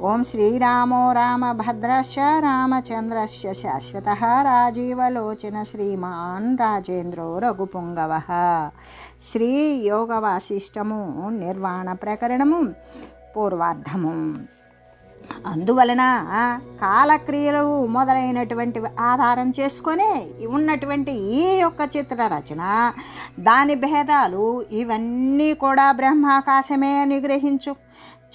ఓం శ్రీరామో రామభద్రశ్చ రామచంద్రశ్చ శాశ్వత రాజీవలోచన శ్రీమాన్ రాజేంద్రో రఘుపుంగవ. శ్రీ యోగ వాసిష్టము నిర్వాణ ప్రకరణము పూర్వార్ధము. అందువలన కాలక్రియలు మొదలైనటువంటి ఆధారం చేసుకొని ఉన్నటువంటి ఈ యొక్క చిత్ర రచన దాని భేదాలు ఇవన్నీ కూడా బ్రహ్మాకాశమే అని గ్రహించు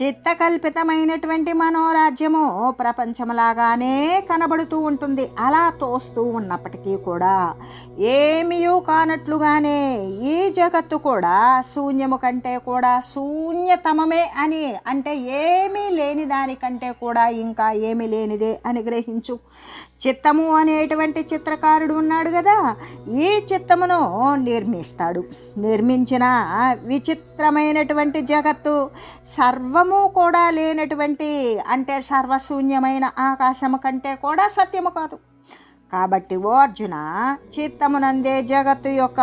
చిత్తకల్పితమైనటువంటి మనోరాజ్యము ప్రపంచంలాగానే కనబడుతూ ఉంటుంది. అలా తోస్తూ ఉన్నప్పటికీ కూడా ఏమీయూ కానట్లుగానే ఈ జగత్తు కూడా శూన్యము కంటే కూడా శూన్యతమమే అని అంటే ఏమీ లేని దానికంటే కూడా ఇంకా ఏమీ లేనిదే అని గ్రహించు. చిత్తము అనేటువంటి చిత్రకారుడు ఉన్నాడు కదా ఈ చిత్తమును నిర్మిస్తాడు. నిర్మించిన విచిత్రమైనటువంటి జగత్తు సర్వము కూడా లేనటువంటి అంటే సర్వశూన్యమైన ఆకాశము కంటే కూడా సత్యము కాదు. కాబట్టి ఓ అర్జున చిత్తమునందే జగత్తు యొక్క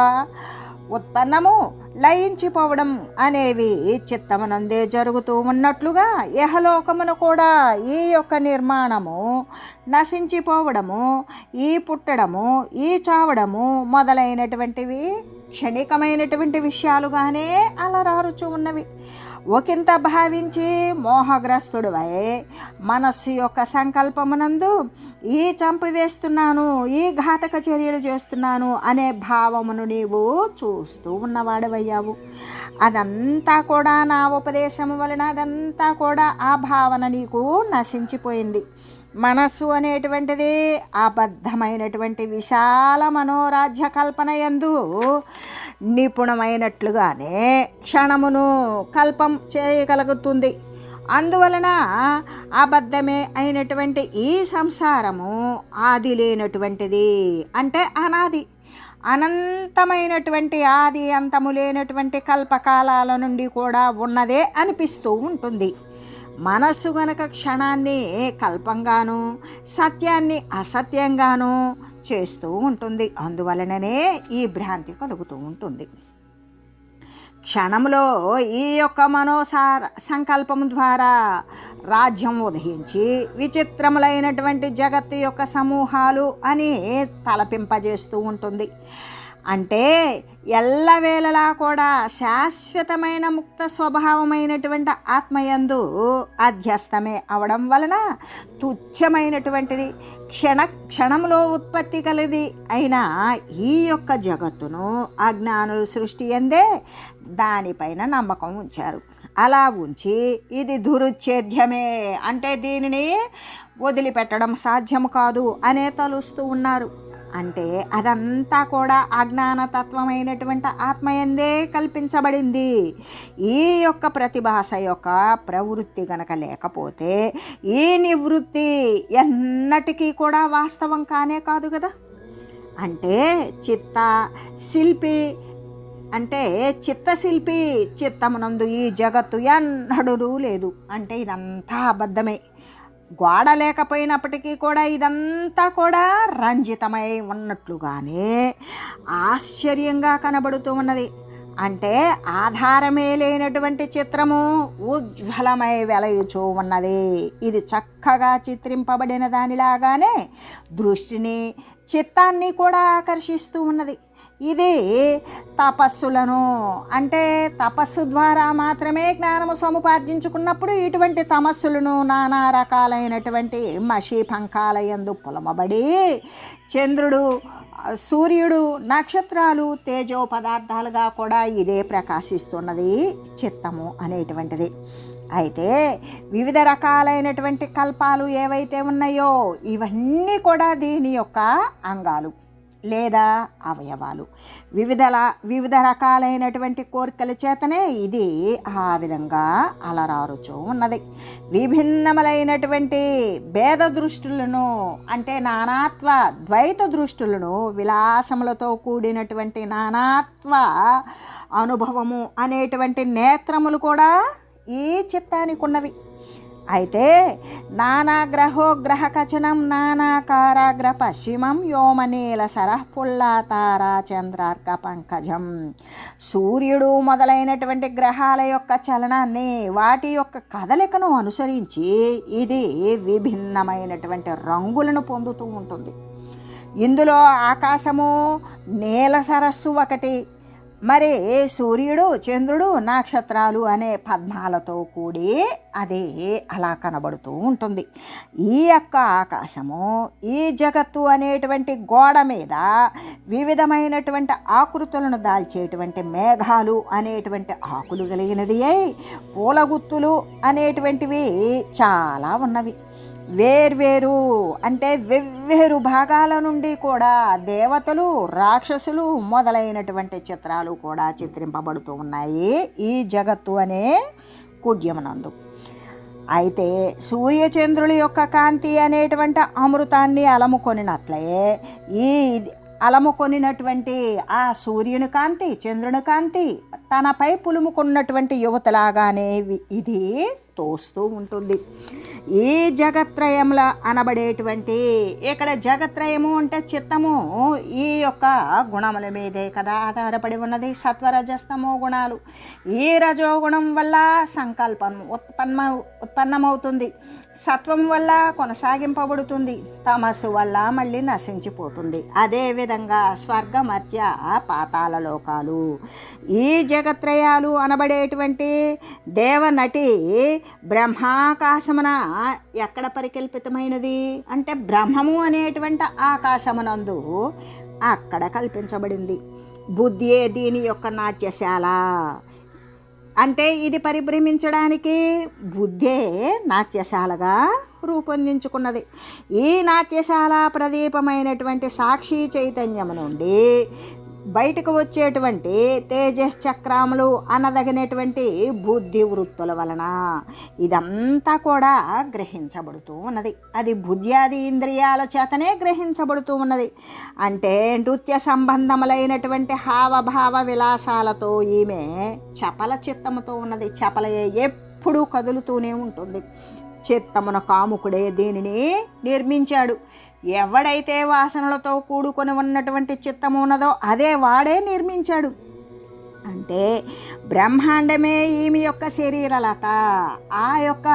ఉత్పన్నము లయించిపోవడం అనేవి చిత్తమునందే జరుగుతూ ఉన్నట్లుగా యహలోకమును కూడా ఈ యొక్క నిర్మాణము నశించిపోవడము ఈ పుట్టడము ఈ చావడము మొదలైనటువంటివి క్షణికమైనటువంటి విషయాలుగానే అలరారుచు ఉన్నవి. ఒకంత భావించి మోహగ్రస్తుడువై మనస్సు యొక్క సంకల్పమునందు ఈ చంపివేస్తున్నాను ఈ ఘాతక చర్యలు చేస్తున్నాను అనే భావమును నీవు చూస్తూ ఉన్నవాడవయ్యావు. అదంతా కూడా నా ఉపదేశము వలన అదంతా కూడా ఆ భావన నీకు నశించిపోయింది. మనస్సు అనేటువంటిది అబద్ధమైనటువంటి విశాల మనోరాజ్య కల్పన ఎందు నిపుణమైనట్లుగానే క్షణమును కల్పం చేయగలుగుతుంది. అందువలన అబద్ధమే అయినటువంటి ఈ సంసారము ఆది లేనటువంటిది అంటే అనాది. అనంతమైనటువంటి ఆది అంతము లేనటువంటి కల్పకాలాల నుండి కూడా ఉన్నదే అనిపిస్తూ ఉంటుంది. మనస్సు గనక క్షణాన్ని కల్పంగాను సత్యాన్ని అసత్యంగాను చేస్తూ ఉంటుంది. అందువలననే ఈ భ్రాంతి కలుగుతూ ఉంటుంది. క్షణంలో ఈ యొక్క మనోసార సంకల్పం ద్వారా రాజ్యం ఉదయించి విచిత్రములైనటువంటి జగత్తు యొక్క సమూహాలు అని తలపింపజేస్తూ ఉంటుంది. అంటే ఎల్లవేళలా కూడా శాశ్వతమైన ముక్త స్వభావమైనటువంటి ఆత్మయందు అధ్యస్తమే అవడం వలన తుచ్చమైనటువంటిది క్షణ క్షణంలో ఉత్పత్తి కలిది అయిన ఈ యొక్క జగత్తును అజ్ఞానులు సృష్టి ఎందే దానిపైన నమ్మకం ఉంచారు. అలా ఉంచి ఇది దురుచ్ఛేద్యమే అంటే దీనిని వదిలిపెట్టడం సాధ్యం కాదు అనే తలుస్తూ ఉన్నారు. అంటే అదంతా కూడా అజ్ఞానతత్వమైనటువంటి ఆత్మయందే కల్పించబడింది. ఈ యొక్క ప్రతిభాస యొక్క ప్రవృత్తి గనక లేకపోతే ఈ నివృత్తి ఎన్నటికీ కూడా వాస్తవం కానే కాదు కదా. అంటే చిత్త శిల్పి అంటే చిత్తశిల్పి చిత్తమునందు ఈ జగత్తు ఎన్నడూ లేదు. అంటే ఇదంతా అబద్ధమే. గోడ లేకపోయినప్పటికీ కూడా ఇదంతా కూడా రంజితమై ఉన్నట్లుగానే ఆశ్చర్యంగా కనబడుతూ ఉన్నది. అంటే ఆధారమే లేనటువంటి చిత్రము ఉజ్వలమై వెలయుచూ ఉన్నది. ఇది చక్కగా చిత్రింపబడిన దానిలాగానే దృష్టిని చిత్తాన్ని కూడా ఆకర్షిస్తూ ఉన్నది. ఇది తపస్సులను. అంటే తపస్సు ద్వారా మాత్రమే జ్ఞానము సముపార్జించుకున్నప్పుడు ఇటువంటి తమస్సులను నానా రకాలైనటువంటి మషి పంకాలయందు పొలమబడి చంద్రుడు సూర్యుడు నక్షత్రాలు తేజో పదార్థాలుగా కూడా ఇదే ప్రకాశిస్తున్నది చిత్తము అనేటువంటిది. అయితే వివిధ రకాలైనటువంటి కల్పాలు ఏవైతే ఉన్నాయో ఇవన్నీ కూడా దీని యొక్క అంగాలు. లేదా అవయవాలు. వివిధ వివిధ రకాలైనటువంటి కోరికల చేతనే ఇది ఆ విధంగా అలరారుచూ ఉన్నది. విభిన్నములైనటువంటి భేద దృష్టులను అంటే నానాత్వ ద్వైత దృష్టులను విలాసములతో కూడినటువంటి నానాత్వ అనుభవము అనేటువంటి నేత్రములు కూడా ఈ చిత్తానికి ఉన్నవి అయితే నానాగ్రహోగ్రహ కచనం నానాకారాగ్ర పశ్చిమం యోమనీల సరఃపుల్లాతారా చంద్రార్క పంకజం సూర్యుడు మొదలైనటువంటి గ్రహాల యొక్క చలనాన్ని వాటి యొక్క కదలికను అనుసరించి ఇది విభిన్నమైనటువంటి రంగులను పొందుతూ ఉంటుంది. ఇందులో ఆకాశము నీల సరస్సు ఒకటి మరి సూర్యుడు చంద్రుడు నక్షత్రాలు అనే పద్మాలతో కూడి అదే అలా కనబడుతూ ఉంటుంది. ఈ యొక్క ఆకాశము ఈ జగత్తు అనేటువంటి గోడ మీద వివిధమైనటువంటి ఆకృతులను దాల్చేటువంటి మేఘాలు అనేటువంటి ఆకులు కలిగినది అయి పూలగుత్తులు అనేటువంటివి చాలా ఉన్నవి. వేర్వేరు అంటే వెవ్వేరు భాగాల నుండి కూడా దేవతలు రాక్షసులు మొదలైనటువంటి చిత్రాలు కూడా చిత్రింపబడుతూ ఉన్నాయి ఈ జగత్తు అనే కుడ్యమునందు. అయితే సూర్యచంద్రుల యొక్క కాంతి అనేటువంటి అమృతాన్ని అలముకొనినట్లే ఈ అలముకొనినటువంటి ఆ సూర్యుని కాంతి చంద్రుని కాంతి తనపై పులుముకున్నటువంటి యువతలాగానే ఇది తోస్తూ ఉంటుంది. ఈ జగత్రయముల అనబడేటువంటి ఇక్కడ జగత్రయము అంటే చిత్తము ఈ యొక్క గుణముల మీదే కదా ఆధారపడి ఉన్నది. సత్వరజస్తమో గుణాలు. ఈ రజోగుణం వల్ల సంకల్పం ఉత్పన్న ఉత్పన్నమవుతుంది. సత్వం వల్ల కొనసాగింపబడుతుంది. తమస్సు వల్ల మళ్ళీ నశించిపోతుంది. అదేవిధంగా స్వర్గ మధ్య పాతాల లోకాలు. ఈ జగత్రయాలు అనబడేటువంటి దేవనటి బ్రహ్మాకాశమున ఎక్కడ పరికల్పితమైనది? అంటే బ్రహ్మము అనేటువంటి ఆకాశమునందు అక్కడ కల్పించబడింది. బుద్ధియే దీని యొక్క నాట్యశాల? అంటే ఇది పరిభ్రమించడానికి బుద్ధే నాట్యశాలగా రూపొందించుకున్నది. ఈ నాట్యశాల ప్రదీపమైనటువంటి సాక్షి చైతన్యము నుండి బయటకు వచ్చేటువంటి తేజస్ చక్రములు అనదగినటువంటి బుద్ధి వృత్తుల వలన ఇదంతా కూడా గ్రహించబడుతూ ఉన్నది. అది బుద్ధ్యాది ఇంద్రియాల చేతనే గ్రహించబడుతూ ఉన్నది. అంటే నృత్య సంబంధములైనటువంటి హావభావ విలాసాలతో ఈమె చపల చిత్తముతో ఉన్నది. చపల ఎప్పుడూ కదులుతూనే ఉంటుంది. చిత్తమున కాముకుడే దీనిని నిర్మించాడు. ఎవడైతే వాసనలతో కూడుకొని ఉన్నటువంటి చిత్తము ఉన్నదో అదే వాడే నిర్మించాడు. అంటే బ్రహ్మాండమే ఈమె యొక్క శరీరలత. ఆ యొక్క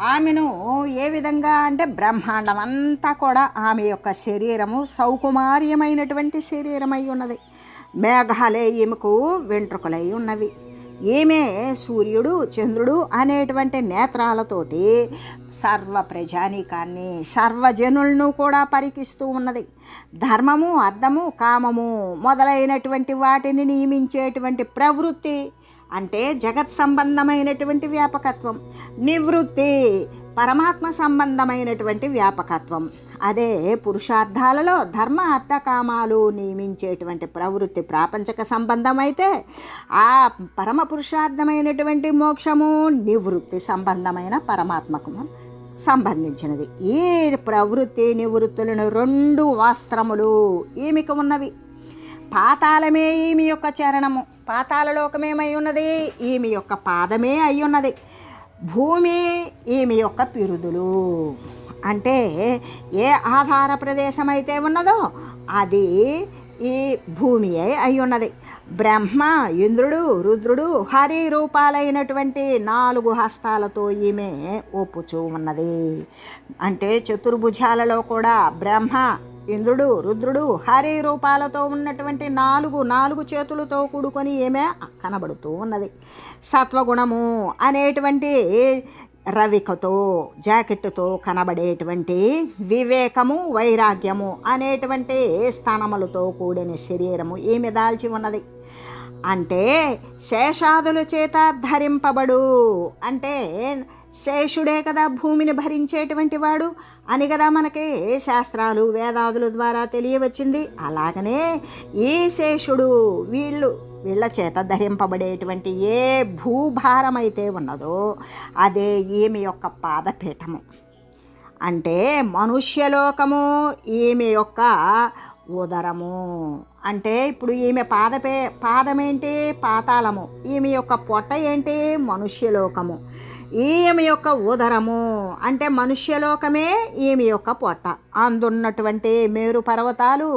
ఆమెను ఏ విధంగా అంటే బ్రహ్మాండం అంతా కూడా ఆమె యొక్క శరీరము సౌకుమార్యమైనటువంటి శరీరమై ఉన్నది. మేఘాలే ఈమెకు వెంట్రుకలై ఉన్నవి. ఈమె సూర్యుడు చంద్రుడు అనేటువంటి నేత్రాలతోటి సర్వ ప్రజానీకాన్ని సర్వజనులను కూడా పరికిస్తూ ఉన్నది. ధర్మము అర్థము కామము మొదలైనటువంటి వాటిని నియమించేటువంటి ప్రవృత్తి అంటే జగత్ సంబంధమైనటువంటి వ్యాపకత్వం. నివృత్తి పరమాత్మ సంబంధమైనటువంటి వ్యాపకత్వం. అదే పురుషార్థాలలో ధర్మ అర్థకామాలు నియమించేటువంటి ప్రవృత్తి ప్రాపంచక సంబంధమైతే ఆ పరమ పురుషార్థమైనటువంటి మోక్షము నివృత్తి సంబంధమైన పరమాత్మకు సంబంధించినది. ఈ ప్రవృత్తి నివృత్తులను రెండు వస్త్రములు ఈమెకు ఉన్నవి. పాతాళమే ఈమె యొక్క చరణము. పాతాళలోకమేమై ఉన్నది ఈమె యొక్క పాదమే అయి ఉన్నది. భూమి ఈమె యొక్క పిరుదులు. అంటే ఏ ఆధార ప్రదేశం అయితే ఉన్నదో అది ఈ భూమి అయి ఉన్నది బ్రహ్మ ఇంద్రుడు రుద్రుడు హరి రూపాలైనటువంటి నాలుగు హస్తాలతో ఈమె ఒప్పుచూ ఉన్నది. అంటే చతుర్భుజాలలో కూడా బ్రహ్మ ఇంద్రుడు రుద్రుడు హరి రూపాలతో ఉన్నటువంటి నాలుగు నాలుగు చేతులతో కూడుకొని ఏమే కనబడుతూ ఉన్నది. సత్వగుణము అనేటువంటి రవికతో జాకెట్తో కనబడేటువంటి వివేకము వైరాగ్యము అనేటువంటి స్థానములతో కూడిన శరీరము ఈమె దాల్చి ఉన్నది. అంటే శేషాదుల చేత ధరింపబడు. అంటే శేషుడే కదా భూమిని భరించేటువంటి వాడు అని కదా మనకి శాస్త్రాలు వేదాదుల ద్వారా తెలియవచ్చింది. అలాగనే ఈ శేషుడు వీళ్ళు వీళ్ళ చేత ధరింపబడేటువంటి ఏ భూభారం అయితే ఉన్నదో అదే ఈమె యొక్క పాదపీఠము. అంటే మనుష్యలోకము ఈమె యొక్క ఉదరము. అంటే ఇప్పుడు ఈమె పాదపే పాదమేంటి? పాతాళము. ఈమె యొక్క పొట్ట ఏంటి? మనుష్యలోకము. ఈమె యొక్క ఉదరము. అంటే మనుష్యలోకమే ఈమె యొక్క పొట్ట. అందున్నటువంటి మేరు పర్వతాలు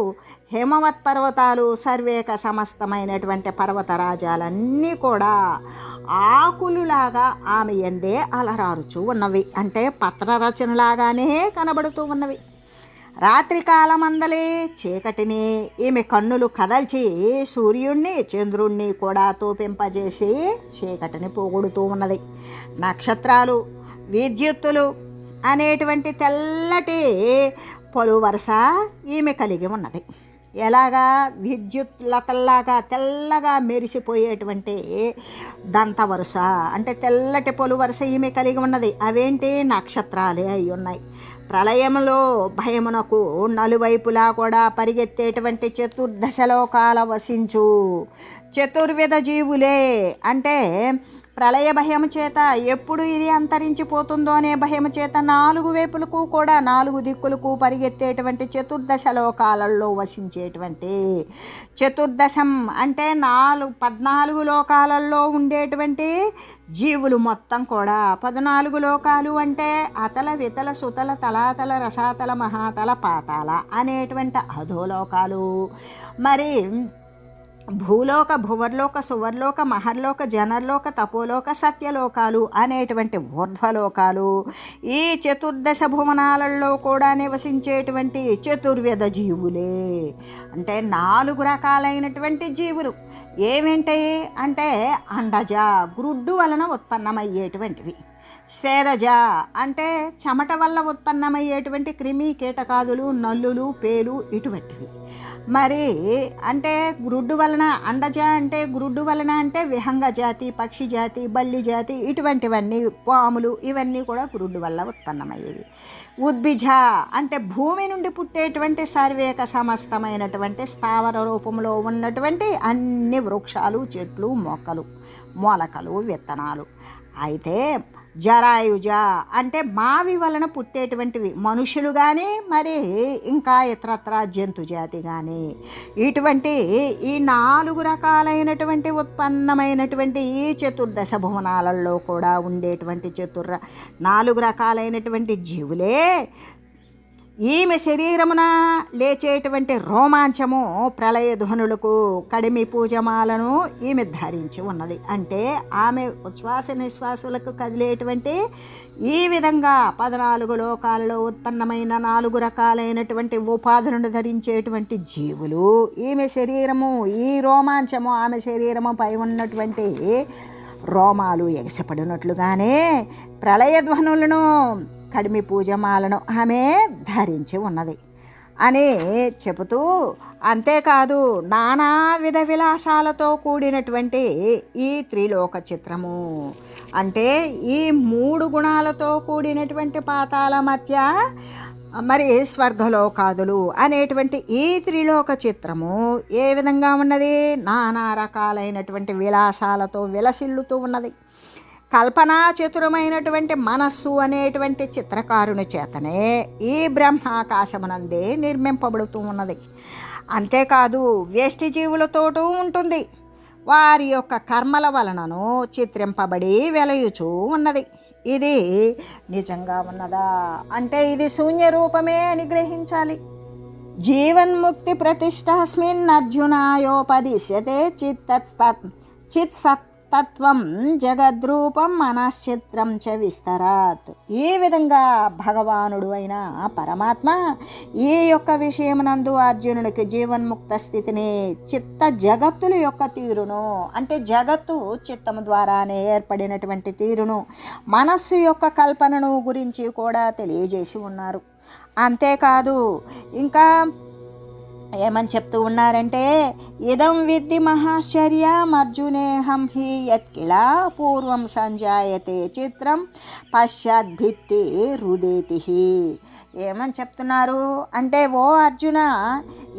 హిమవత్ పర్వతాలు సర్వేక సమస్తమైనటువంటి పర్వత రాజాలన్నీ కూడా ఆకులులాగా ఆమె ఎందే అలరారుచూ ఉన్నవి. అంటే పత్రరచనలాగానే కనబడుతూ ఉన్నవి. రాత్రికాలమందలే చీకటిని ఈమె కన్నులు కదల్చి సూర్యుణ్ణి చంద్రుణ్ణి కూడా తోపింపజేసి చీకటిని పోగొడుతూ ఉన్నది. నక్షత్రాలు విద్యుత్తులు అనేటువంటి తెల్లటి పలు వరుస ఈమె కలిగి ఉన్నది. ఎలాగా విద్యుత్ లతల్లాగా తెల్లగా మెరిసిపోయేటువంటి దంత వరుస. అంటే తెల్లటి పొలు వరుస ఈమె కలిగి ఉన్నది. అవేంటి? నక్షత్రాలే అయి ఉన్నాయి. ప్రళయంలో భయమునకు నలువైపులా కూడా పరిగెత్తేటువంటి చతుర్దశలోకాల వసించు. చతుర్విధ జీవులే. అంటే ప్రళయ భయము చేత ఎప్పుడు ఇది అంతరించిపోతుందో అనే భయము చేత నాలుగు వైపులకు కూడా నాలుగు దిక్కులకు పరిగెత్తేటువంటి చతుర్దశ లోకాలలో వసించేటువంటి. చతుర్దశం అంటే నాలుగు పద్నాలుగు లోకాలలో ఉండేటువంటి జీవులు మొత్తం కూడా. పద్నాలుగు లోకాలు అంటే అతల వితల సుతల తలాతల రసాతల మహాతల పాతాల అనేటువంటి అధోలోకాలు. మరి భూలోక భువర్లోక సువర్లోక మహర్లోక జనర్లోక తపోలోక సత్యలోకాలు అనేటువంటి ఊర్ధ్వలోకాలు ఈ చతుర్దశ భువనాలలో కూడా నివసించేటువంటి చతుర్వేద జీవులే. అంటే నాలుగు రకాలైనటువంటి జీవులు. ఏమేంటాయి అంటే అండజ గ్రుడ్డు వలన ఉత్పన్నమయ్యేటువంటివి. స్వేదజ అంటే చెమట వల్ల ఉత్పన్నమయ్యేటువంటి క్రిమి కీటకాదులు నల్లులు పేలు ఇటువంటివి. మరి అంటే గ్రుడ్డు వలన అండజ అంటే గ్రుడ్డు వలన అంటే విహంగ జాతి పక్షి జాతి బల్లి జాతి ఇటువంటివన్నీ పాములు ఇవన్నీ కూడా గురుడ్డు వల్ల ఉత్పన్నమయ్యేవి. ఉద్భిజ అంటే భూమి నుండి పుట్టేటువంటి సర్వేక సమస్తమైనటువంటి స్థావర రూపంలో ఉన్నటువంటి అన్ని వృక్షాలు చెట్లు మొక్కలు మొలకలు విత్తనాలు. అయితే జరాయుజ అంటే మావి వలన పుట్టేటువంటివి. మనుషులు కానీ మరి ఇంకా ఇతరత్ర జంతు జాతి కానీ ఇటువంటి ఈ నాలుగు రకాలైనటువంటి ఉత్పన్నమైనటువంటి ఈ చతుర్దశ భువనాలలో కూడా ఉండేటువంటి చతుర్ర నాలుగు రకాలైనటువంటి జీవులే ఈమె శరీరమున లేచేటువంటి రోమాంచము ప్రళయధ్వనులకు కడిమి పూజమాలను ఈమె ధరించి ఉన్నది. అంటే ఆమె ఉచ్ఛ్వాస నిశ్వాసులకు కదిలేటువంటి ఈ విధంగా పద్నాలుగు లోకాలలో ఉత్పన్నమైన నాలుగు రకాలైనటువంటి ఉపాధులను ధరించేటువంటి జీవులు ఈమె శరీరము ఈ రోమాంచము ఆమె శరీరము పై ఉన్నటువంటి రోమాలు ఎగసపడినట్లుగానే ప్రళయధ్వనులను కడిమి పూజమాలను ఆమె ధరించి ఉన్నది. అని చెబుతూ అంతేకాదు నానా విధ విలాసాలతో కూడినటువంటి ఈ త్రిలోక చిత్రము. అంటే ఈ మూడు గుణాలతో కూడినటువంటి పాతాల మధ్య మరి స్వర్గలోకాదులు అనేటువంటి ఈ త్రిలోక చిత్రము ఏ విధంగా ఉన్నది? నానా రకాలైనటువంటి విలాసాలతో విలసిల్లుతూ ఉన్నది. కల్పనా చతురమైనటువంటి మనస్సు అనేటువంటి చిత్రకారుని చేతనే ఈ బ్రహ్మాకాశమునందే నిర్మింపబడుతూ ఉన్నది. అంతేకాదు వ్యష్టి జీవులతోటూ ఉంటుంది. వారి యొక్క కర్మల వలనను చిత్రింపబడి వెలయుచూ ఉన్నది. ఇది నిజంగా ఉన్నదా? అంటే ఇది శూన్య రూపమే అని గ్రహించాలి. జీవన్ముక్తి ప్రతిష్టస్మిన్ అర్జునాయోపదిశ్యతే చిత్ చిత్ సత్ తత్వం జగద్రూపం మనశ్చిత్రం చ విస్తరాత్. ఏ విధంగా భగవానుడు అయిన పరమాత్మ ఏ యొక్క విషయమునందు అర్జునుడికి జీవన్ముక్త స్థితిని చిత్త జగత్తుల యొక్క తీరును అంటే జగత్తు చిత్తము ద్వారానే ఏర్పడినటువంటి తీరును మనస్సు యొక్క కల్పనను గురించి కూడా తెలియజేసి ఉన్నారు. అంతేకాదు ఇంకా ఏమని చెప్తూ ఉన్నారంటే ఇదం విద్ది మహాశ్చర్యం అర్జునేహం హి యత్కిలా పూర్వం సంజాయతే చిత్రం పశ్చాద్భిత్తి రుదేతి ఏమని చెప్తున్నారు? అంటే ఓ అర్జున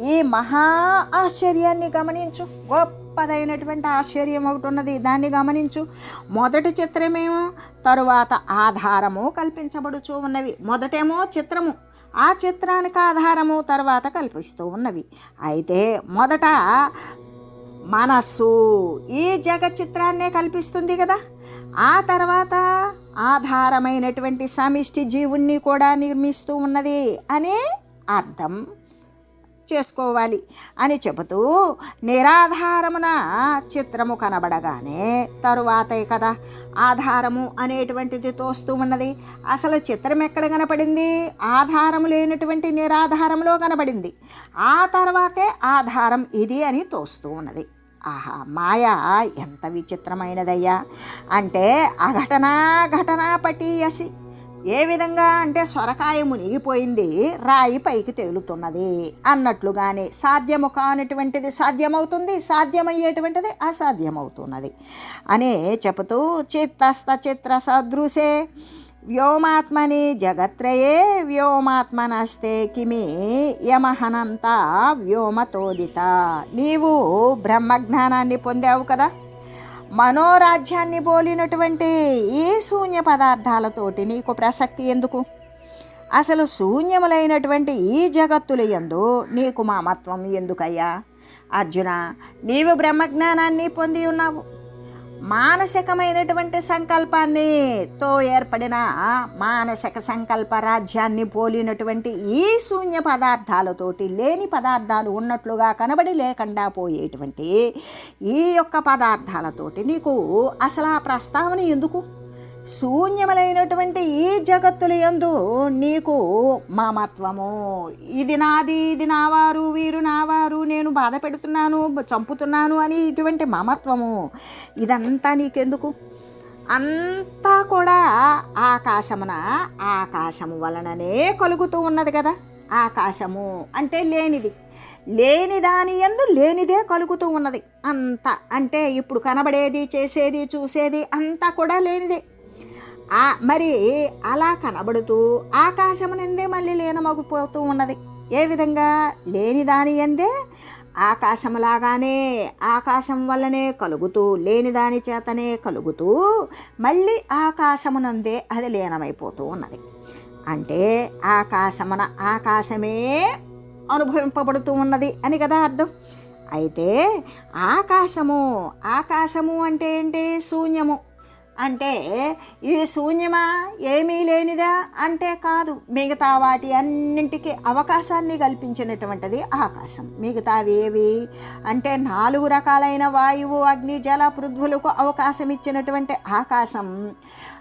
ఈ మహా ఆశ్చర్యాన్ని గమనించు. గొప్పదైనటువంటి ఆశ్చర్యం ఒకటి ఉన్నది. దాన్ని గమనించు. మొదటి చిత్రమేమో తరువాత ఆధారము కల్పించబడుచు ఉన్నవి. మొదటేమో చిత్రము. ఆ చిత్రానికి ఆధారము తర్వాత కల్పిస్తూ ఉన్నవి. అయితే మొదట మనస్సు ఈ జగత్ చిత్రాన్నే కల్పిస్తుంది కదా. ఆ తర్వాత ఆధారమైనటువంటి సమిష్టి జీవుణ్ణి కూడా నిర్మిస్తూ ఉన్నది అని అర్థం. చేసుకోవాలి అని చెబుతూ నిరాధారమున చిత్రము కనబడగానే తరువాతే కదా ఆధారము అనేటువంటిది తోస్తూ ఉన్నది. అసలు చిత్రం ఎక్కడ కనపడింది? ఆధారము లేనటువంటి నిరాధారంలో కనబడింది ఆ తర్వాతే ఆధారం ఇది అని తోస్తూ ఉన్నది. ఆహా మాయ ఎంత విచిత్రమైనదయ్యా. అంటే అఘటనా ఘటనా పటీయసి ఏ విధంగా అంటే సొరకాయ మునిగిపోయింది రాయి పైకి తేలుతున్నది అన్నట్లుగానే సాధ్యము కానటువంటిది సాధ్యమవుతుంది సాధ్యమయ్యేటువంటిది అసాధ్యమవుతున్నది అనే చెబుతూ చిత్తస్త చిత్ర సదృశే. వ్యోమాత్మని జగత్రయే వ్యోమాత్మనస్తే కిమి యమహనంత వ్యోమతోదిత. నీవు బ్రహ్మజ్ఞానాన్ని పొందావు కదా? మనోరాజ్యాన్ని పోలినటువంటి ఈ శూన్య పదార్థాలతోటి నీకు ప్రసక్తి ఎందుకు? అసలు శూన్యములైనటువంటి ఈ జగత్తుల ఎందు నీకు మామత్వం ఎందుకయ్యా? అర్జున నీవు బ్రహ్మజ్ఞానాన్ని పొంది ఉన్నావు. మానసికమైనటువంటి సంకల్పాన్ని తో ఏర్పడిన మానసిక సంకల్ప రాజ్యాన్ని పోలినటువంటి ఈ శూన్య పదార్థాలతోటి లేని పదార్థాలు ఉన్నట్లుగా కనబడి లేకుండా పోయేటువంటి ఈ యొక్క పదార్థాలతోటి నీకు అసలు ఆ ప్రస్తావన ఎందుకు? శూన్యములైనటువంటి ఈ జగత్తుల యందు నీకు మామత్వము. ఇది నాది ఇది నావారు వీరు నావారు నేను బాధ పెడుతున్నాను చంపుతున్నాను అని ఇటువంటి మమత్వము. ఇదంతా నీకెందుకు? అంతా కూడా ఆకాశమున ఆకాశము వలననే కలుగుతూ ఉన్నది కదా ఆకాశము. అంటే లేనిది. లేని దాని ఎందు లేనిదే కలుగుతూ ఉన్నది. అంత. అంటే ఇప్పుడు కనబడేది చేసేది చూసేది అంతా కూడా లేనిదే. మరి అలా కనబడుతూ ఆకాశమునందే మళ్ళీ లీనమగిపోతూ ఉన్నది. ఏ విధంగా? లేని దాని ఎందే ఆకాశంలాగానే ఆకాశం వల్లనే కలుగుతూ లేని దాని చేతనే కలుగుతూ మళ్ళీ ఆకాశమునందే అది లీనమైపోతూ ఉన్నది. అంటే ఆకాశమున ఆకాశమే అనుభవింపబడుతూ ఉన్నది అని కదా అర్థం. అయితే ఆకాశము ఆకాశము అంటే ఏంటి? శూన్యము. అంటే ఇది శూన్యమా? ఏమీ లేనిదా? అంటే కాదు. మిగతా వాటి అన్నింటికి అవకాశాన్ని కల్పించినటువంటిది ఆకాశం. మిగతావి ఏవి? అంటే నాలుగు రకాలైన వాయువు అగ్ని జల పృథ్వులకు అవకాశం ఇచ్చినటువంటి ఆకాశం.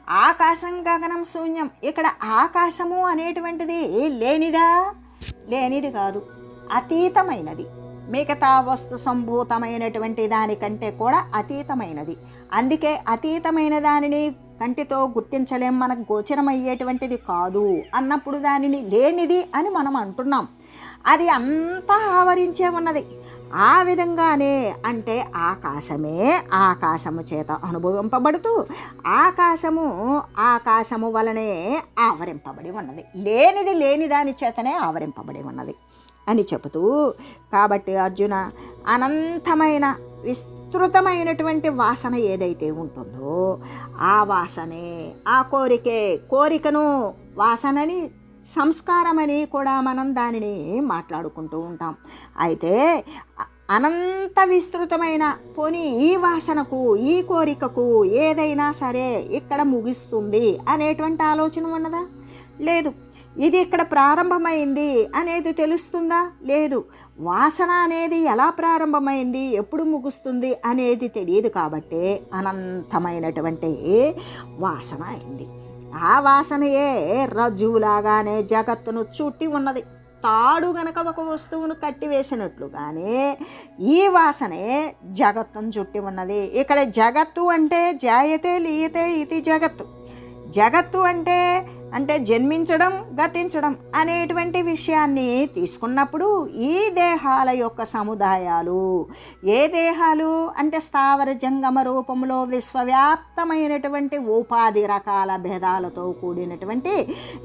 ఆకాశం గగనం శూన్యం. ఇక్కడ ఆకాశము అనేటువంటిది లేనిదా? లేనిది కాదు. అతీతమైనది. మిగతా వస్తు సంభూతమైనటువంటి దానికంటే కూడా అతీతమైనది. అందుకే అతీతమైన దానిని కంటితో గుర్తించలేం మనకు గోచరమయ్యేటువంటిది కాదు అన్నప్పుడు దానిని లేనిది అని మనం అంటున్నాం. అది అంతా ఆవరించే ఉన్నది. ఆ విధంగానే అంటే ఆకాశమే ఆకాశము చేత అనుభవింపబడుతూ ఆకాశము ఆకాశము వలనే ఆవరింపబడి ఉన్నది. లేనిది లేని దాని చేతనే ఆవరింపబడి ఉన్నది. అని చెబుతూ కాబట్టి అర్జున అనంతమైన విస్తృతమైనటువంటి వాసన ఏదైతే ఉంటుందో ఆ వాసనే ఆ కోరికే కోరికను వాసనని సంస్కారమని కూడా మనం దానిని మాట్లాడుకుంటూ ఉంటాం. అయితే అనంత విస్తృతమైన పోనీ ఈ వాసనకు ఈ కోరికకు ఏదైనా సరే ఇక్కడ ముగిస్తుంది అనేటువంటి ఆలోచన ఉన్నదా? లేదు. ఇది ఇక్కడ ప్రారంభమైంది అనేది తెలుస్తుందా? లేదు. వాసన అనేది ఎలా ప్రారంభమైంది? ఎప్పుడు ముగుస్తుంది అనేది తెలియదు కాబట్టి అనంతమైనటువంటి వాసన అయింది. ఆ వాసనయే రజ్జువులాగానే జగత్తును చుట్టి ఉన్నది. తాడు గనక ఒక వస్తువును కట్టివేసినట్లుగానే ఈ వాసనే జగత్తును చుట్టి ఉన్నది. ఇక్కడ జగత్తు అంటే జాయతే లీయతే ఇది జగత్తు. జగత్తు అంటే అంటే జన్మించడం గతించడం అనేటువంటి విషయాన్ని తీసుకున్నప్పుడు ఈ దేహాల యొక్క సముదాయాలు ఏ దేహాలు అంటే స్థావర జంగమ రూపంలో విశ్వవ్యాప్తమైనటువంటి ఉపాధి రకాల భేదాలతో కూడినటువంటి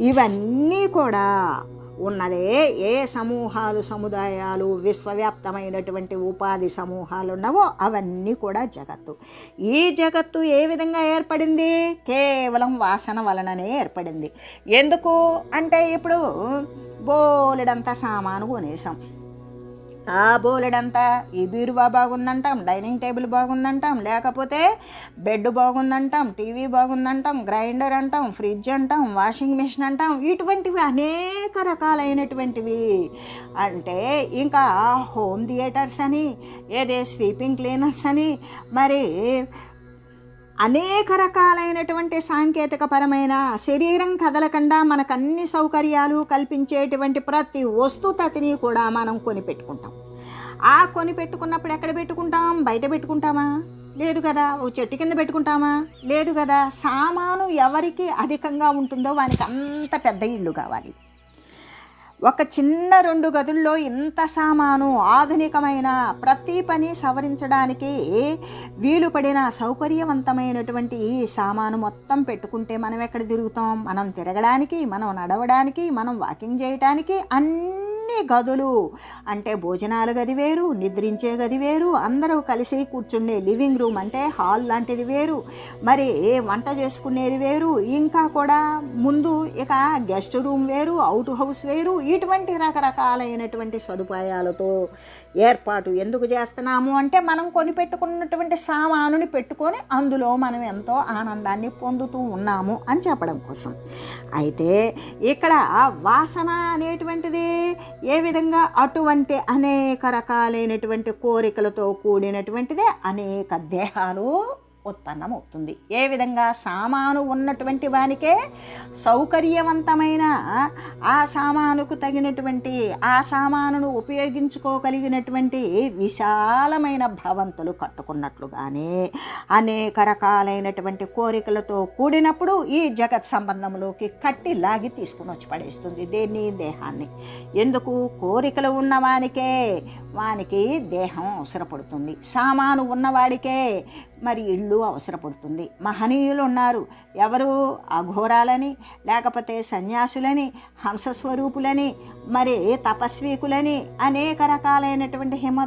ఇవన్నీ కూడా ఉన్నదే ఏ సమూహాలు సముదాయాలు విశ్వవ్యాప్తమైనటువంటి ఉపాధి సమూహాలు ఉన్నావో అవన్నీ కూడా జగత్తు. ఈ జగత్తు ఏ విధంగా ఏర్పడింది? కేవలం వాసన వలననే ఏర్పడింది. ఎందుకు? అంటే ఇప్పుడు బోలెడంత సామాను కొనేసాం. ఆ బోలెడంతా ఈ బీరువా బాగుందంటాం డైనింగ్ టేబుల్ బాగుందంటాం లేకపోతే బెడ్ బాగుందంటాం టీవీ బాగుందంటాం గ్రైండర్ అంటాం ఫ్రిడ్జ్ అంటాం వాషింగ్ మిషన్ అంటాం ఇటువంటివి అనేక రకాలైనటువంటివి. అంటే ఇంకా హోమ్ థియేటర్స్ అని ఏదే స్వీపింగ్ క్లీనర్స్ అని మరి అనేక రకాలైనటువంటి సాంకేతిక పరమైన శరీరం కదలకుండా మనకు అన్ని సౌకర్యాలు కల్పించేటువంటి ప్రతి వస్తుతతిని కూడా మనం కొనిపెట్టుకుంటాం. ఆ కొని పెట్టుకున్నప్పుడు ఎక్కడ పెట్టుకుంటాం? బయట పెట్టుకుంటామా? లేదు కదా. ఓ చెట్టు కింద పెట్టుకుంటామా? లేదు కదా. సామాను ఎవరికి అధికంగా ఉంటుందో వానికి అంత పెద్ద ఇల్లు కావాలి. ఒక చిన్న రెండు గదుల్లో ఇంత సామాను ఆధునికమైన ప్రతి పని సవరించడానికి వీలు పడిన సౌకర్యవంతమైనటువంటి ఈ సామాను మొత్తం పెట్టుకుంటే మనం ఎక్కడ తిరుగుతాం? మనం తిరగడానికి మనం నడవడానికి మనం వాకింగ్ చేయడానికి అన్ని గదులు. అంటే భోజనాల గది వేరు నిద్రించే గది వేరు అందరూ కలిసి కూర్చునే లివింగ్ రూమ్ అంటే హాల్ లాంటిది వేరు. మరి వంట చేసుకునేది వేరు. ఇంకా కూడా ముందు ఇక గెస్ట్ రూమ్ వేరు అవుట్ హౌస్ వేరు ఇటువంటి రకరకాలైనటువంటి సదుపాయాలతో ఏర్పాటు ఎందుకు చేస్తున్నాము అంటే మనం కొనిపెట్టుకున్నటువంటి సామానుని పెట్టుకొని అందులో మనం ఎంతో ఆనందాన్ని పొందుతూ ఉన్నాము అని చెప్పడం కోసం. అయితే ఇక్కడ వాసన అనేటువంటిది ఏ విధంగా అటువంటి అనేక రకాలైనటువంటి కోరికలతో కూడినటువంటిదే అనేక దేహాలు ఉత్పన్నమవుతుంది. ఏ విధంగా సామాను ఉన్నటువంటి వానికే సౌకర్యవంతమైన ఆ సామానుకు తగినటువంటి ఆ సామానును ఉపయోగించుకోగలిగినటువంటి విశాలమైన భవంతులు కట్టుకున్నట్లుగానే అనేక రకాలైనటువంటి కోరికలతో కూడినప్పుడు ఈ జగత్ సంబంధంలోకి కట్టి లాగి తీసుకుని వచ్చి పడేస్తుంది దేన్ని? దేహాన్ని. ఎందుకు? కోరికలు ఉన్నవానికే వానికి దేహం అవసరపడుతుంది. సామాను ఉన్నవాడికే మరి ఇల్లు అవసరపడుతుంది. మహనీయులు ఉన్నారు ఎవరు? అఘోరాలని లేకపోతే సన్యాసులని హంసస్వరూపులని మరి తపస్వీకులని అనేక రకాలైనటువంటి హిమ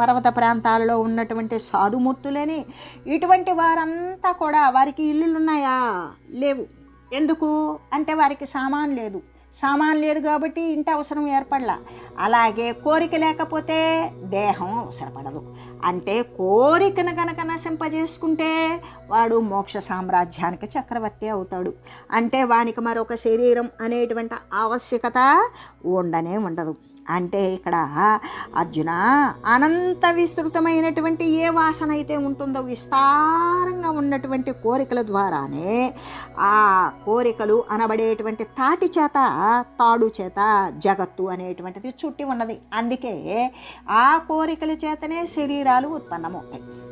పర్వత ప్రాంతాల్లో ఉన్నటువంటి సాధుమూర్తులని ఇటువంటి వారంతా కూడా వారికి ఇల్లులున్నాయా? లేవు. ఎందుకు? అంటే వారికి సామాన్ లేదు. సామాన్ లేదు కాబట్టి ఇంటి అవసరం ఏర్పడలా. అలాగే కోరిక లేకపోతే దేహం అవసరపడదు. అంటే కోరికను గనక నశింపజేసుకుంటే వాడు మోక్ష సామ్రాజ్యానికి చక్రవర్తి అవుతాడు. అంటే వానికి మరొక శరీరం అనేటువంటి ఆవశ్యకత ఉండనే ఉండదు. అంటే ఇక్కడ అర్జున అనంత విస్తృతమైనటువంటి ఏ వాసన అయితే ఉంటుందో విస్తారంగా ఉన్నటువంటి కోరికల ద్వారానే ఆ కోరికలు అనబడేటువంటి తాటి చేత తాడు చేత జగత్తు అనేటువంటిది చుట్టి ఉన్నది. అందుకే ఆ కోరికల చేతనే శరీరాలు ఉత్పన్నమవుతాయి.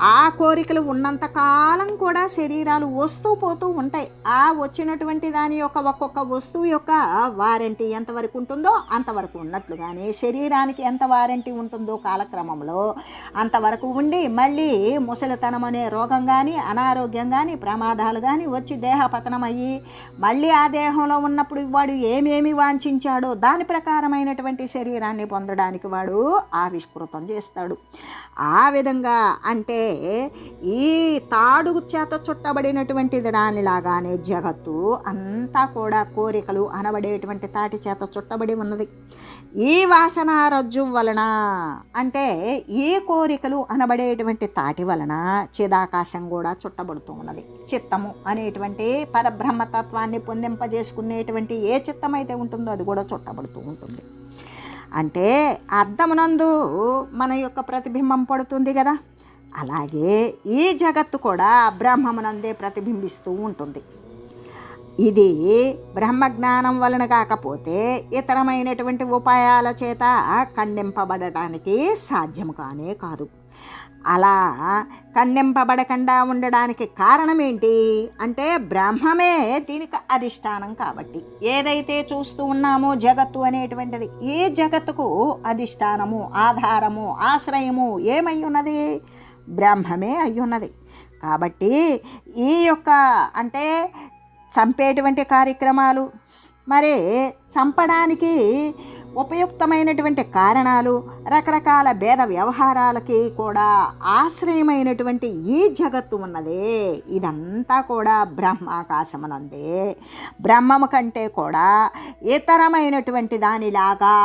ఆ కోరికలు ఉన్నంత కాలం కూడా శరీరాలు వస్తూ పోతూ ఉంటాయి. ఆ వచ్చినటువంటి దాని యొక్క ఒక్కొక్క వస్తువు యొక్క వారంటీ ఎంతవరకు ఉంటుందో అంతవరకు ఉన్నట్లుగానే శరీరానికి ఎంత వారంటీ ఉంటుందో కాలక్రమంలో అంతవరకు ఉండి మళ్ళీ ముసలితనం అనే రోగం కానీ అనారోగ్యం కానీ ప్రమాదాలు కానీ వచ్చి దేహపతనం అయ్యి మళ్ళీ ఆ దేహంలో ఉన్నప్పుడు వాడు ఏమేమి వాంఛించాడో దాని ప్రకారమైనటువంటి శరీరాన్ని పొందడానికి వాడు ఆవిష్కృతం చేస్తాడు. ఆ విధంగా అంటే ఈ తాడు చేత చుట్టబడినటువంటిది దానిలాగానే జగత్తు అంతా కూడా కోరికలు అనబడేటువంటి తాటి చేత చుట్టబడి ఉన్నది. ఈ వాసన రజ్జు వలన అంటే ఈ కోరికలు అనబడేటువంటి తాటి వలన చిదాకాశం కూడా చుట్టబడుతూ ఉన్నది. చిత్తము అనేటువంటి పరబ్రహ్మతత్వాన్ని పొందింపజేసుకునేటువంటి ఏ చిత్తమైతే ఉంటుందో అది కూడా చుట్టబడుతూ ఉంటుంది. అంటే అర్థమునందు మన యొక్క ప్రతిబింబం పడుతుంది కదా. అలాగే ఈ జగత్తు కూడా బ్రహ్మమునందే ప్రతిబింబిస్తూ ఉంటుంది. ఇది బ్రహ్మజ్ఞానం వలన కాకపోతే ఇతరమైనటువంటి ఉపాయాల చేత ఖండింపబడటానికి సాధ్యము కానే కాదు. అలా ఖండింపబడకుండా ఉండడానికి కారణం ఏంటి అంటే బ్రహ్మమే దీనికి అధిష్టానం కాబట్టి. ఏదైతే చూస్తూ ఉన్నామో జగత్తు అనేటువంటిది ఏ జగత్తుకు అధిష్టానము ఆధారము ఆశ్రయము ఏమై ఉన్నది? బ్రహ్మమే అయ్యున్నది. కాబట్టి ఈ యొక్క అంటే చంపేటువంటి కార్యక్రమాలు మరి చంపడానికి ఉపయుక్తమైనటువంటి కారణాలు రకరకాల భేద వ్యవహారాలకి కూడా ఆశ్రయమైనటువంటి ఈ జగత్తు ఉన్నదే. ఇదంతా కూడా బ్రహ్మాకాశమునందే. బ్రహ్మము కంటే కూడా ఇతరమైనటువంటి దానిలాగా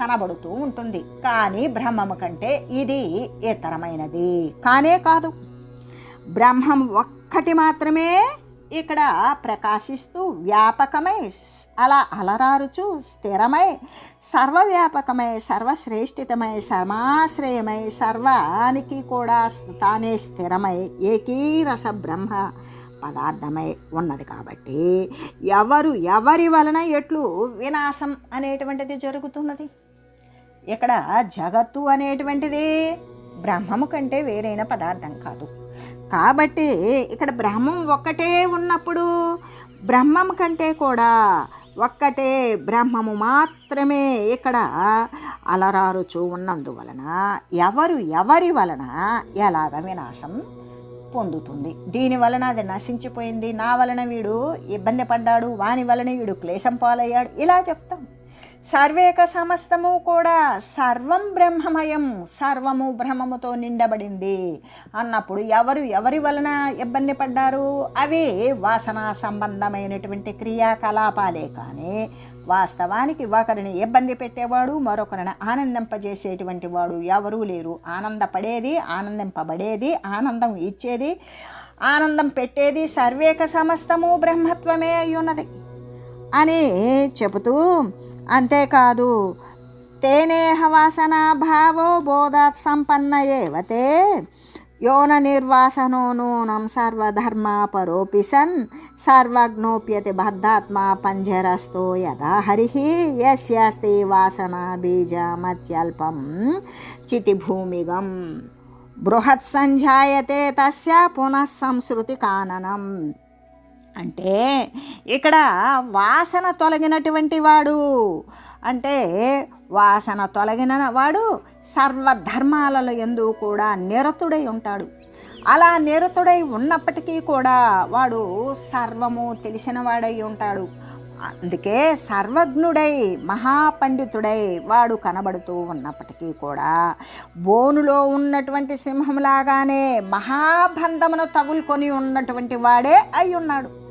కనబడుతూ ఉంటుంది. కానీ బ్రహ్మము కంటే ఇది ఇతరమైనది. కానే కాదు. బ్రహ్మం ఒక్కటి మాత్రమే ఇక్కడ ప్రకాశిస్తూ వ్యాపకమై అలా అలరారుచు స్థిరమై సర్వవ్యాపకమై సర్వశ్రేష్ఠితమై సర్వాశ్రయమై సర్వానికి కూడా తానే స్థిరమై ఏకీరస బ్రహ్మ పదార్థమై ఉన్నది కాబట్టి ఎవరు ఎవరి వలన ఎట్లు వినాశం అనేటువంటిది జరుగుతున్నది? ఇక్కడ జగత్తు అనేటువంటిది బ్రహ్మము కంటే వేరైన పదార్థం కాదు. కాబట్టి ఇక్కడ బ్రహ్మం ఒక్కటే ఉన్నప్పుడు బ్రహ్మం కంటే కూడా ఒక్కటే బ్రహ్మము మాత్రమే ఇక్కడ అలరారుచూ ఉన్నందువలన ఎవరు ఎవరి వలన ఎలాగ వినాశం పొందుతుంది? దీని వలన అది నశించిపోయింది. నా వలన వీడు ఇబ్బంది పడ్డాడు. వాని వలన వీడు క్లేశం పాలయ్యాడు. ఇలా చెప్తాం. సర్వేక సమస్తము కూడా సర్వం బ్రహ్మమయం సర్వము బ్రహ్మముతో నిండబడింది. అన్నప్పుడు ఎవరు ఎవరి వలన ఇబ్బంది పడ్డారు? అవి వాసన సంబంధమైనటువంటి క్రియాకలాపాలే కానీ వాస్తవానికి ఒకరిని ఇబ్బంది పెట్టేవాడు మరొకరిని ఆనందింపజేసేటువంటి వాడు ఎవరూ లేరు. ఆనందపడేది ఆనందింపబడేది ఆనందం ఇచ్చేది ఆనందం పెట్టేది సర్వేక సమస్తము బ్రహ్మత్వమే అయ్యున్నది అని చెబుతూ అంతేకాదు తేనేహ వాసన భావో బోధాత్ సంపన్న ఏవతే యోన నిర్వాసనో నూనం సర్వధర్మాపరోపి సన్ సర్వజ్ఞోప్యతి బద్ధాత్మా పంజరస్తో యదా హరి యస్యాస్తి వాసన బీజమత్యల్పం చిటిభూమిగం. బృహత్ సంజాయతే తస్య పునః సంస్కృతి కాననం. అంటే ఇక్కడ వాసన తొలగినటువంటి వాడు. అంటే వాసన తొలగిన వాడు సర్వధర్మాలలో ఎందు కూడా నిరతుడై ఉంటాడు. అలా నిరతుడై ఉన్నప్పటికీ కూడా వాడు సర్వము తెలిసిన వాడై ఉంటాడు. అందుకే సర్వజ్ఞుడై మహాపండితుడై వాడు కనబడుతూ ఉన్నప్పటికీ కూడా బోనులో ఉన్నటువంటి సింహంలాగానే మహాబంధమును తగులుకొని ఉన్నటువంటి వాడే అయి ఉన్నాడు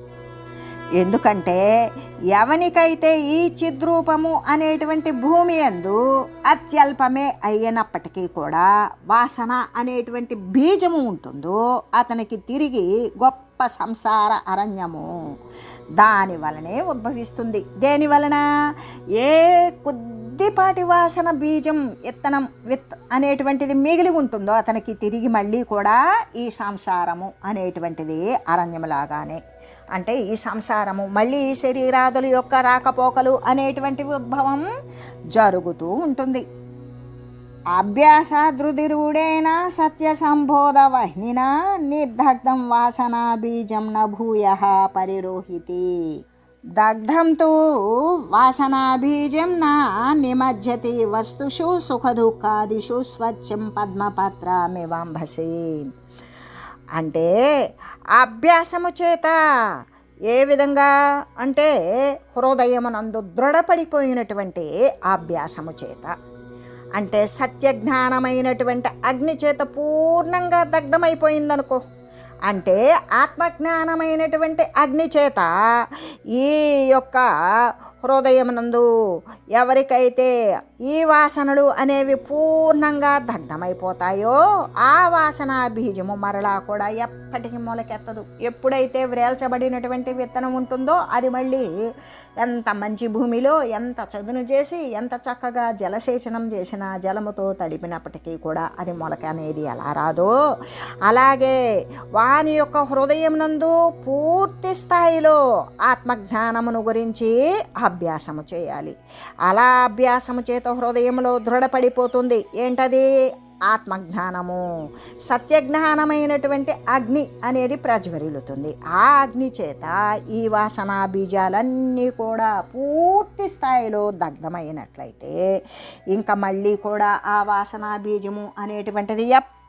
ఎందుకంటే ఎవనికైతే ఈ చిద్రూపము అనేటువంటి భూమి ఎందు అత్యల్పమే అయినప్పటికీ కూడా వాసన అనేటువంటి బీజము ఉంటుందో అతనికి తిరిగి గొప్ప సంసార అరణ్యము. దాని వలనే ఉద్భవిస్తుంది. దేని వలన? ఏ కొద్దిపాటి వాసన బీజం ఇత్తనం విత్ అనేటువంటిది మిగిలి ఉంటుందో అతనికి తిరిగి మళ్ళీ కూడా ఈ సంసారము అనేటువంటిది అరణ్యములాగానే అంటే ఈ సంసారము మళ్ళీ ఈ శరీరాదుల యొక్క రాకపోకలు అనేటువంటి ఉద్భవం జరుగుతూ ఉంటుంది. అభ్యాస ధృతిరూఢేన సత్య సంబోధ వహ్నిన నిర్దగ్ధం వాసనా బీజం న భూయ పరిరోహితి. దగ్ధం తు వాసనాబీజం నా నిమజ్జతి వస్తుషు సుఖదుఖాదిషు స్వచ్ఛం పద్మపత్రమివాంభసి. అంటే అభ్యాసము చేత ఏ విధంగా అంటే హృదయమునందు దృఢపడిపోయినటువంటి అభ్యాసము చేత. అంటే సత్యజ్ఞానమైనటువంటి అగ్ని చేత పూర్ణంగా దగ్ధమైపోయిందనుకో. అంటే ఆత్మజ్ఞానమైనటువంటి అగ్ని చేత ఈ యొక్క హృదయమునందు ఎవరికైతే ఈ వాసనలు అనేవి పూర్ణంగా దగ్ధమైపోతాయో ఆ వాసన బీజము మరలా కూడా ఎప్పటికీ మొలకెత్తదు. ఎప్పుడైతే వ్రేల్చబడినటువంటి విత్తనం ఉంటుందో అది మళ్ళీ ఎంత మంచి భూమిలో ఎంత చదును చేసి ఎంత చక్కగా జలసేచనం చేసిన జలముతో తడిపినప్పటికీ కూడా అది మొలక అనేది ఎలా రాదో అలాగే వాని యొక్క హృదయం నందు పూర్తి స్థాయిలో ఆత్మజ్ఞానమును గురించి అభ్యాసము చేయాలి. అలా అభ్యాసము చేత హృదయంలో దృఢపడిపోతుంది. ఏంటది? ఆత్మజ్ఞానము. సత్యజ్ఞానమైనటువంటి అగ్ని అనేది ప్రజ్వరిల్లుతుంది. ఆ అగ్ని చేత ఈ వాసనా బీజాలన్నీ కూడా పూర్తి స్థాయిలో దగ్ధమైనట్లయితే ఇంకా మళ్ళీ కూడా ఆ వాసనా బీజము అనేటువంటిది